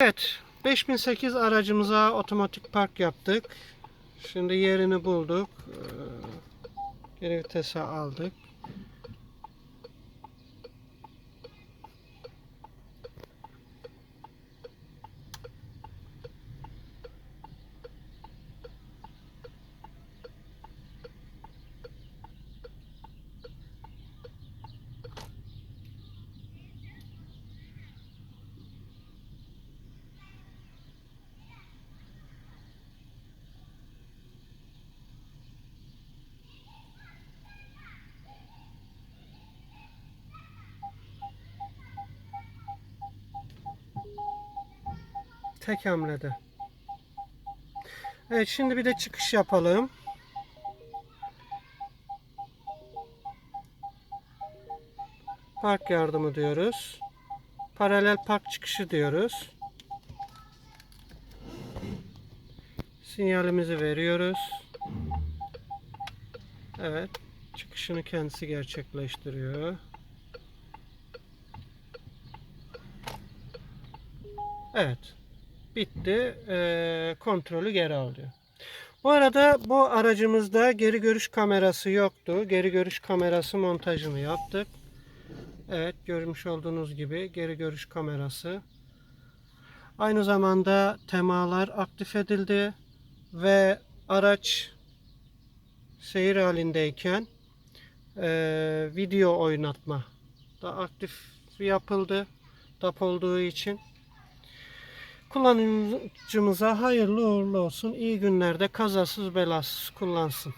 Evet, 5008 aracımıza otomatik park yaptık. Şimdi yerini bulduk. Ee, Geri vitese aldık. Tek hamlede. Evet şimdi bir de çıkış yapalım. Park yardımı diyoruz. Paralel park çıkışı diyoruz. Sinyalimizi veriyoruz. Evet. Çıkışını kendisi gerçekleştiriyor. Evet. Bitti. Ee, kontrolü geri alıyor. Bu arada bu aracımızda geri görüş kamerası yoktu. Geri görüş kamerası montajını yaptık. Evet görmüş olduğunuz gibi geri görüş kamerası. Aynı zamanda temalar aktif edildi ve araç seyir halindeyken eee, video oynatma da aktif yapıldı. DAP olduğu için. Kullanıcımıza hayırlı uğurlu olsun. İyi günlerde kazasız belasız kullansın.